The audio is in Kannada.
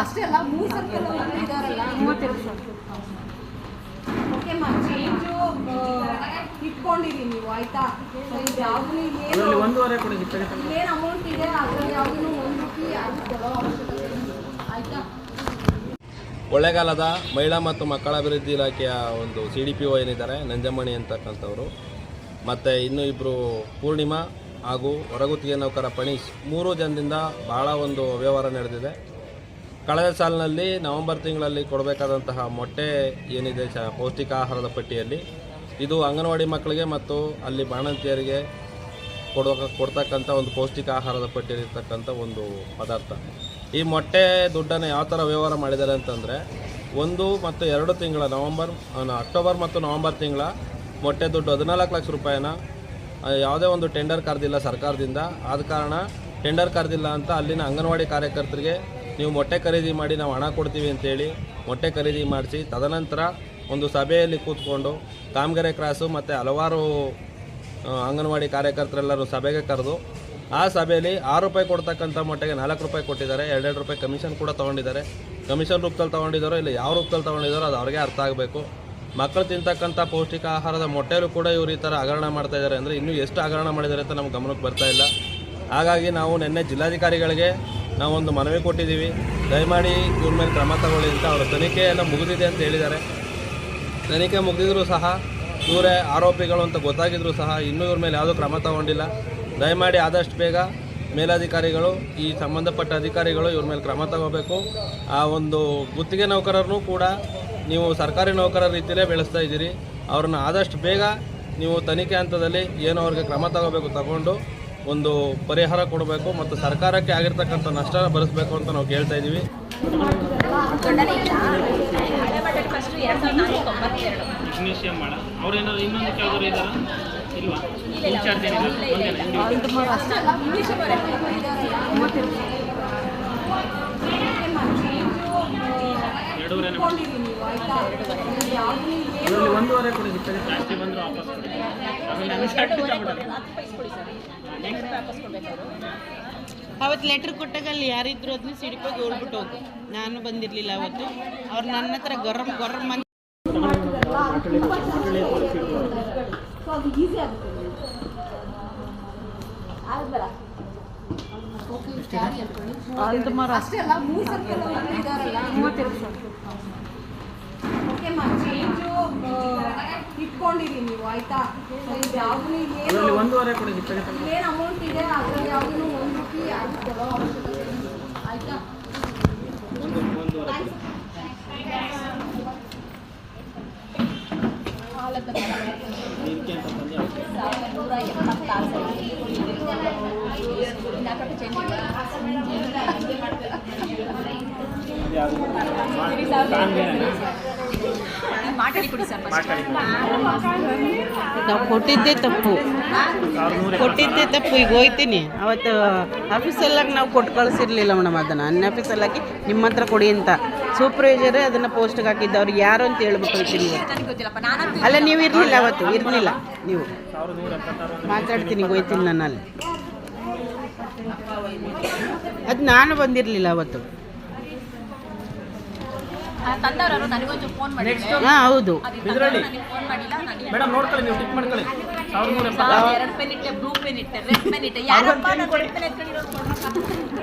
ಅಷ್ಟೇ ಅಲ್ಲ ಮೂರು ಸರ್ಕಲ್ ಇದಾರಲ್ಲ. ಮೂವತ್ತೆರಡು ಸರ್ಕಲ್ ಓಕೆ ಮಾ ಚೇಂಜು ಇಟ್ಕೊಂಡಿರಿ ನೀವು ಆಯ್ತಾ? ಯಾವ್ದು ಏನು ಒಂದೂವರೆ ಕೊಡಿ ಏನು ಅಮೌಂಟ್ ಇದೆ ಅದ್ರಲ್ಲಿ ಯಾವ್ದು ಒಂದು ರೂಪಾಯಿ ಇಲ್ಲ. ಆಯ್ತಾ? ಕೊಳ್ಳೇಗಾಲದ ಮಹಿಳಾ ಮತ್ತು ಮಕ್ಕಳ ಅಭಿವೃದ್ಧಿ ಇಲಾಖೆಯ ಒಂದು ಸಿ ಡಿ ಪಿ ಒ ಏನಿದ್ದಾರೆ ನಂಜಮಣಿ ಅಂತಕ್ಕಂಥವ್ರು ಮತ್ತು ಇನ್ನೂ ಇಬ್ಬರು ಪೂರ್ಣಿಮಾ ಹಾಗೂ ಹೊರಗುತ್ತಿಗೆ ನೌಕರ ಪಣೀಶ್ ಮೂರು ಜನದಿಂದ ಭಾಳ ಒಂದು ವ್ಯವಹಾರ ನಡೆದಿದೆ. ಕಳೆದ ಸಾಲಿನಲ್ಲಿ ನವೆಂಬರ್ ತಿಂಗಳಲ್ಲಿ ಕೊಡಬೇಕಾದಂತಹ ಮೊಟ್ಟೆ ಏನಿದೆ ಚ ಪೌಷ್ಟಿಕ ಆಹಾರದ ಪಟ್ಟಿಯಲ್ಲಿ, ಇದು ಅಂಗನವಾಡಿ ಮಕ್ಕಳಿಗೆ ಮತ್ತು ಅಲ್ಲಿ ಬಾಣಂತಿಯರಿಗೆ ಕೊಡುವ ಕೊಡ್ತಕ್ಕಂಥ ಒಂದು ಪೌಷ್ಟಿಕ ಆಹಾರದ ಪಟ್ಟಿಯಲ್ಲಿರ್ತಕ್ಕಂಥ ಒಂದು ಪದಾರ್ಥ. ಈ ಮೊಟ್ಟೆ ದುಡ್ಡನ್ನು ಯಾವ ಥರ ವ್ಯವಹಾರ ಮಾಡಿದ್ದಾರೆ ಅಂತಂದರೆ, ಒಂದು ಮತ್ತು ಎರಡು ತಿಂಗಳ ನವಂಬರ್ ಅಕ್ಟೋಬರ್ ಮತ್ತು ನವಂಬರ್ ತಿಂಗಳ ಮೊಟ್ಟೆ ದುಡ್ಡು ಹದಿನಾಲ್ಕು ಲಕ್ಷ ರೂಪಾಯಿನ ಯಾವುದೇ ಒಂದು ಟೆಂಡರ್ ಕರೆದಿಲ್ಲ ಸರ್ಕಾರದಿಂದ. ಆದ ಕಾರಣ ಟೆಂಡರ್ ಕರೆದಿಲ್ಲ ಅಂತ ಅಲ್ಲಿನ ಅಂಗನವಾಡಿ ಕಾರ್ಯಕರ್ತರಿಗೆ ನೀವು ಮೊಟ್ಟೆ ಖರೀದಿ ಮಾಡಿ ನಾವು ಹಣ ಕೊಡ್ತೀವಿ ಅಂತೇಳಿ ಮೊಟ್ಟೆ ಖರೀದಿ ಮಾಡಿಸಿ, ತದನಂತರ ಒಂದು ಸಭೆಯಲ್ಲಿ ಕೂತ್ಕೊಂಡು ಕಾಮಗೆರೆ ಕ್ರಾಸು ಮತ್ತು ಹಲವಾರು ಅಂಗನವಾಡಿ ಕಾರ್ಯಕರ್ತರೆಲ್ಲರೂ ಸಭೆಗೆ ಕರೆದು ಆ ಸಭೆಯಲ್ಲಿ ಆರು ರೂಪಾಯಿ ಕೊಡ್ತಕ್ಕಂಥ ಮೊಟ್ಟೆಗೆ ನಾಲ್ಕು ರೂಪಾಯಿ ಕೊಟ್ಟಿದ್ದಾರೆ, ಎರಡೆರಡು ರೂಪಾಯಿ ಕಮಿಷನ್ ಕೂಡ ತೊಗೊಂಡಿದ್ದಾರೆ. ಕಮಿಷನ್ ರೂಪದಲ್ಲಿ ತೊಗೊಂಡಿದ್ದಾರೋ ಇಲ್ಲ ಯಾವ ರೂಪದಲ್ಲಿ ತೊಗೊಂಡಿದ್ದಾರೋ ಅದು ಅವ್ರಿಗೆ ಅರ್ಥ ಆಗಬೇಕು. ಮಕ್ಕಳು ತಿಂತಕ್ಕಂಥ ಪೌಷ್ಟಿಕ ಆಹಾರದ ಮೊಟ್ಟೆಯಲ್ಲೂ ಕೂಡ ಇವರು ಈ ಥರ ಹಗರಣ ಮಾಡ್ತಾ ಇದ್ದಾರೆ. ಅಂದರೆ ಇನ್ನೂ ಎಷ್ಟು ಹಗರಣ ಮಾಡಿದ್ದಾರೆ ಅಂತ ನಮ್ಗೆ ಗಮನಕ್ಕೆ ಬರ್ತಾ ಇಲ್ಲ. ಹಾಗಾಗಿ ನಾವು ನಿನ್ನೆ ಜಿಲ್ಲಾಧಿಕಾರಿಗಳಿಗೆ ನಾವೊಂದು ಮನವಿ ಕೊಟ್ಟಿದ್ದೀವಿ. ದಯಮಾಡಿ ಇವ್ರ ಮೇಲೆ ಕ್ರಮ ತಗೊಳ್ಳಿ ಅಂತ ಅವರ ತನಿಖೆ ಎಲ್ಲ ಮುಗಿದಿದೆ ಅಂತ ಹೇಳಿದ್ದಾರೆ. ತನಿಖೆ ಮುಗಿದಿದ್ರೂ ಸಹ, ಇವರೇ ಆರೋಪಿಗಳು ಅಂತ ಗೊತ್ತಾಗಿದ್ರು ಸಹ ಇನ್ನೂ ಇವ್ರ ಮೇಲೆ ಯಾವುದೂ ಕ್ರಮ ತಗೊಂಡಿಲ್ಲ. ದಯಮಾಡಿ ಆದಷ್ಟು ಬೇಗ ಮೇಲಾಧಿಕಾರಿಗಳು, ಈ ಸಂಬಂಧಪಟ್ಟ ಅಧಿಕಾರಿಗಳು ಇವ್ರ ಮೇಲೆ ಕ್ರಮ ತಗೋಬೇಕು. ಆ ಒಂದು ಗುತ್ತಿಗೆ ನೌಕರರನ್ನು ಕೂಡ ನೀವು ಸರ್ಕಾರಿ ನೌಕರರ ರೀತಿಯಲ್ಲೇ ಬೆಳೆಸ್ತಾ ಇದ್ದೀರಿ. ಅವ್ರನ್ನ ಆದಷ್ಟು ಬೇಗ ನೀವು ತನಿಖೆ ಹಂತದಲ್ಲಿ ಏನು ಅವ್ರಿಗೆ ಕ್ರಮ ತಗೋಬೇಕು ತಗೊಂಡು ಒಂದು ಪರಿಹಾರ ಕೊಡಬೇಕು ಮತ್ತು ಸರ್ಕಾರಕ್ಕೆ ಆಗಿರ್ತಕ್ಕಂಥ ನಷ್ಟ ಭರಿಸಬೇಕು ಅಂತ ನಾವು ಕೇಳ್ತಾ ಇದ್ದೀವಿ. ಒಂದೂವರೆ ಕೊಡಿ ಜಾಸ್ತಿ ಬಂದರೂ ವಾಪಸ್ ಅವತ್ತು ಲೆಟ್ರ್ ಕೊಟ್ಟಾಗ ಅಲ್ಲಿ ಯಾರಿದ್ರು ಅದನ್ನ ಸಿಡಿಪೋಗಿ ಹೋಗ್ಬಿಟ್ಟು ಹೋಗು ನಾನು ಬಂದಿರಲಿಲ್ಲ ಅವತ್ತು. ಅವ್ರು ನನ್ನ ಹತ್ರ ಗರಂ ಗರಂ ಅಂತ ಅದು ಆಗುತ್ತೆ ಅಲ್ಲ ಮೂರು ಸರ್ಕಲ್ ಇದ್ದಾರಲ್ಲ ಓಕೆ ಮಾ ಚೇಂಜು ಇಟ್ಕೊಂಡಿರಿ ನೀವು ಆಯ್ತಾ ಸೊ ಇದು ಯಾವ್ದು ಏನು ಅದರಲ್ಲಿ ಒಂದೂವರೆ ಕೊಡಿ ಇಪ್ಪತ್ತೈದು ಏನು ಅಮೌಂಟ್ ಇದೆ ಅದ್ರಲ್ಲಿ ಯಾವ್ದು ಒಂದು ರೂಪಾಯಿ ಯಾರು ಕೊಡೋ ಅವಶ್ಯಕತೆ ಇಲ್ಲ. ಆಯ್ತಾ ಒಂದು ಒಂದೂವರೆ ಕೊಡಿ ಇದಕ್ಕೆ ಅಂತ ಬಂದು ನೂರ ಎಪ್ಪತ್ತಾರು ಮಾತಾಡಿ ಕೊಡಿ ಸರ್ ನಾವು ಕೊಟ್ಟಿದ್ದೇ ತಪ್ಪು. ಕೊಟ್ಟಿದ್ದೇ ತಪ್ಪು. ಈಗ ಹೋಯ್ತೀನಿ. ಅವತ್ತು ಆಫೀಸಲ್ಲಾಗಿ ನಾವು ಕೊಟ್ಟು ಕಳಿಸಿರ್ಲಿಲ್ಲ ಮೇಡಮ್ ಅದನ್ನು. ಅನ್ನ ಆಫೀಸಲ್ಲಾಗಿ ನಿಮ್ಮ ಹತ್ರ ಕೊಡಿ ಅಂತ. ಸೂಪರ್ವೈಸರೇ ಅದನ್ನು ಪೋಸ್ಟ್ಗೆ ಹಾಕಿದ್ದು. ಅವ್ರಿಗೆ ಯಾರು ಅಂತ ಹೇಳ್ಬೇಕು ಅಲ್ಲ ನೀವು ಇರಲಿಲ್ಲ ಅವತ್ತು. ಇರಲಿಲ್ಲ. ನೀವು ಮಾತಾಡ್ತೀನಿ ಹೋಯ್ತೀನಿ ನಾನು ಅಲ್ಲಿ ಅದು ನಾನು ಬಂದಿರಲಿಲ್ಲ ಅವತ್ತು. ತಂದವರು ನನಗೊಂಚೂರು ಫೋನ್ ಮಾಡಿ ಹಾಂ ಹೌದು. ಇದರಲ್ಲಿ? ನನಗೆ ಫೋನ್ ಮಾಡಿಲ್ಲ ನನಗೆ ಮೇಡಮ್ ನೋಡ್ಕೊಳ್ಳಿ ನೀವು ಟಿಕ್ ಮಾಡ್ಕೊಳ್ಳಿ. ಸಾವಿರದ ನೂರ ಎಪ್ಪತ್ತಾರು ಎರಡು ಪೆನ್ ಇಟ್ಟೆ ಬ್ಲೂ ಪೆನ್ ಇಟ್ಟೆ ರೆಡ್ ಪೆನ್ ಇಟ್ಟೆ. ಯಾರಪ್ಪ ನಾನು ರೆಡ್ ಪೆನ್ ಎತ್ಕೊಂಡಿರೋದು?